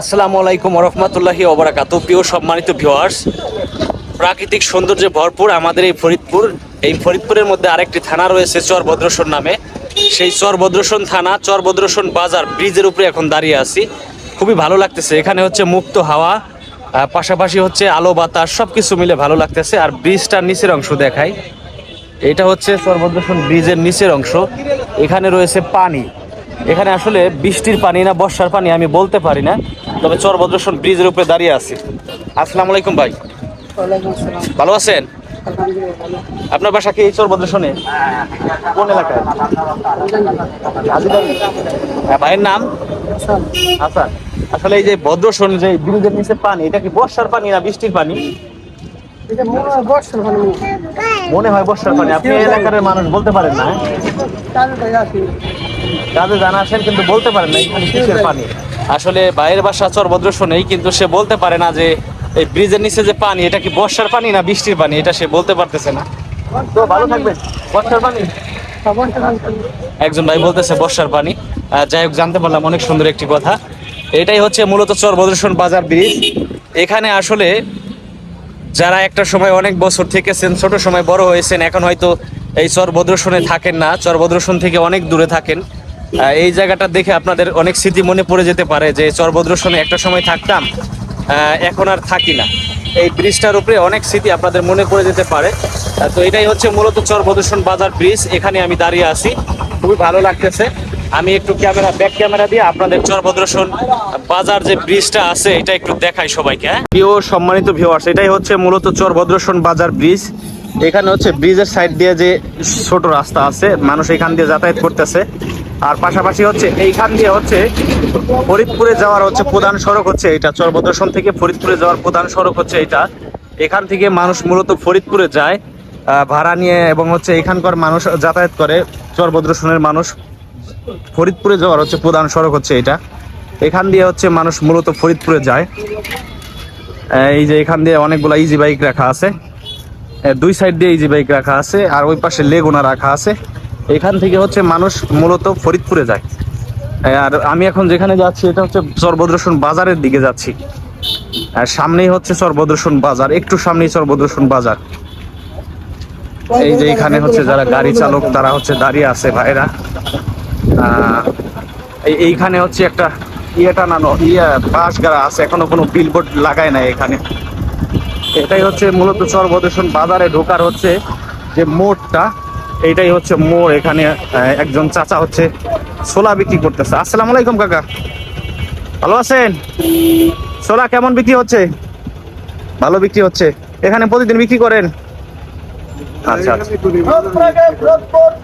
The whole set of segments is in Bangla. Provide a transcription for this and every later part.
আসসালামু আলাইকুম রহমতুল্লাহি ওবরাকাত প্রিয় সম্মানিত ভিউয়ার্স, প্রাকৃতিক সৌন্দর্যে ভরপুর আমাদের এই ফরিদপুর। এই ফরিদপুরের মধ্যে আরেকটি থানা রয়েছে চরভদ্রসন নামে। সেই চরভদ্রসন থানা, চরভদ্রসন বাজার ব্রিজের উপরে এখন দাঁড়িয়ে আছি। খুবই ভালো লাগতেছে। এখানে হচ্ছে মুক্ত হাওয়া পাশাপাশি হচ্ছে আলো বাতাস সব কিছু মিলে ভালো লাগতেছে। আর ব্রিজটার নিচের অংশ দেখায় এটা হচ্ছে চরভদ্রসন ব্রিজের নিচের অংশ। এখানে রয়েছে পানি। এখানে আসলে বৃষ্টির পানি না বর্ষার পানি আমি বলতে পারি না তবে চরভদ্রসন ব্রিজের উপরে দাঁড়িয়ে আছি। আসসালামু আলাইকুম ভাই। ভালো আছেন? আপনার বাসা কি এই চরভদ্রসনে? কোন এলাকায়? হ্যাঁ, ভাইয়ের নাম? আচ্ছা আসলে এই যে ভদ্রসন যে ব্রিজের নিচে পানি এটা কি বর্ষার পানি না বৃষ্টির পানি? মনে হয় বর্ষার পানি। আপনি এলাকার মানুষ বলতে পারেন না হ্যাঁ? কাজে জানা আছেন কিন্তু বলতে পারেন না এখানে কিসের পানি? আসলে বাইরের বাসা চরভদ্র শোনেই কিন্তু সে বলতে পারে না যে এই ব্রিজের নিচে যে পানি এটা কি বর্ষার পানি না বৃষ্টির পানি? এটা সে বলতে পারতেছে না। তো ভালো থাকবেন। বর্ষার পানি? একজন ভাই বলতেছে বর্ষার পানি। যাই হোক জানতে পারলাম অনেক সুন্দর একটি কথা। এটাই হচ্ছে মূলত চর চরভদ্রসন বাজার ব্রিজ। এখানে আসলে যারা একটা সময় অনেক বছর থেকেছেন ছোট সময় বড় হয়েছেন এখন হয়তো এই চরভদ্রসনে থাকেন না। চরভদ্রসন থেকে অনেক দূরে থাকেন। এই জায়গাটা দেখে আপনাদের অনেক স্মৃতি মনে পড়ে যেতে পারে যে চরভদ্রসনে একটা সময় থাকতাম এখন আর থাকি না। এই ব্রিজটার উপরে অনেক স্মৃতি আপনাদের মনে পড়ে যেতে পারে। তো এটাই হচ্ছে মূলত চরভদ্রসন বাজার ব্রিজ, এখানে আমি দাঁড়িয়ে আছি। খুবই ভালো লাগতেছে। আমি একটু ক্যামেরা, ব্যাক ক্যামেরা দিয়ে আপনাদের চরভদ্রসন বাজার যে ব্রিজটা আছে, এটা একটু দেখাই সবাইকে হ্যাঁ? প্রিয় সম্মানিত ভিউয়ার্স এটাই হচ্ছে মূলত চরভদ্রসন বাজার ব্রিজ। এখানে হচ্ছে ব্রিজের সাইড দিয়ে যে ছোট রাস্তা আছে, মানুষ এখান দিয়ে যাতায়াত করতেছে। আর পাশাপাশি হচ্ছে এইখান দিয়ে হচ্ছে ফরিদপুরে যাওয়ার হচ্ছে প্রধান সড়ক হচ্ছে এটা চরভদ্রসন থেকে ফরিদপুরে যাওয়ার প্রধান সড়ক হচ্ছে এটা এখান থেকে মানুষ মূলত ফরিদপুরে যায় ভাড়া নিয়ে এবং হচ্ছে এখানকার মানুষ যাতায়াত করে। চরভদ্রসনের মানুষ ফরিদপুরে যাওয়ার হচ্ছে প্রধান সড়ক হচ্ছে এটা এখান দিয়ে হচ্ছে মানুষ মূলত ফরিদপুরে যায়। এই যে এখান দিয়ে অনেকগুলো ইজি বাইক রাখা আছে। দুই সাইড দিয়ে ইজি বাইক রাখা আছে আর ওই পাশে লেগুনা রাখা আছে। এখান থেকে হচ্ছে মানুষ মূলত ফরিদপুরে যায়। আর আমি এখন যেখানে যাচ্ছি, এটা হচ্ছে চরভদ্রসন বাজারের দিকে যাচ্ছি। আর সামনেই হচ্ছে চরভদ্রসন বাজার, একটু সামনেই চরভদ্রসন বাজার। এই যে এখানে হচ্ছে যারা গাড়ি চালক, তারা হচ্ছে দাঁড়িয়ে আছে ভাইরা। এই- এইখানে হচ্ছে একটা ইয়ে টানানো ইয়ে বাঁশ গাড়া আছে, এখনও কোনো বিলবোর্ড লাগায় নাই এখানে। এটাই হচ্ছে মূলত চরবদেশন বাজারে ঢোকার হচ্ছে যে মোড়টা। এইটাই হচ্ছে মোর এখানে একজন চাচা হচ্ছে ছোলা বিক্রি করতেছে। আসসালামু আলাইকুম, কাকা। ভালো আছেন? ছোলা কেমন বিক্রি হচ্ছে? ভালো বিক্রি হচ্ছে। এখানে প্রতিদিন বিক্রি করেন? আচ্ছা আচ্ছা।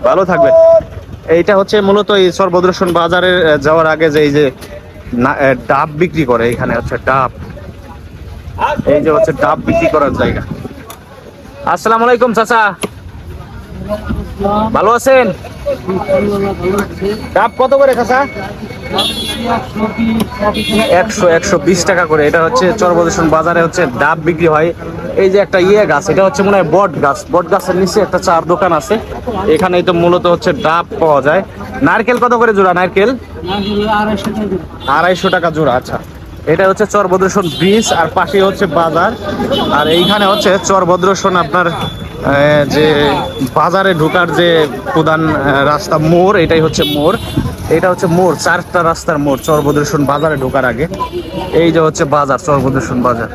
ভালো থাকবেন। এইটা হচ্ছে মূলত এই সর্বদর্শন বাজারে যাওয়ার আগে যে এই যে ডাব বিক্রি করে, এখানে হচ্ছে ডাব। এই যে হচ্ছে ডাব বিক্রি করার জায়গা। আসসালামু আলাইকুম, চাচা। ভালো আছেন? ডাব কত করে চাচা একশো একশো বিশ টাকা করে। এটা হচ্ছে চরবদূষণ বাজারে হচ্ছে ডাব বিক্রি হয়। এই যে একটা ইয়ে গাছ, এটা হচ্ছে মনে হয় বট গাছ। বট গাছের নিচে একটা চার দোকান আছে। এখানে তো মূলত হচ্ছে ডাব পাওয়া যায়। নারকেল কত করে জোড়া নারকেল? আড়াইশো টাকা জোড়া আচ্ছা। এটা হচ্ছে চরভদ্রসন ব্রিজ আর পাশে হচ্ছে বাজার। আর এইখানে হচ্ছে চরভদ্রসন আপনার যে বাজারে ঢোকার যে প্রধান রাস্তা মোড়, এটাই হচ্ছে মোড়। এটা হচ্ছে মোড়, চারটা রাস্তার মোড়, চর্বদর্শন বাজারে ঢোকার আগে। এই যে হচ্ছে বাজার, চর্বদর্শন বাজার।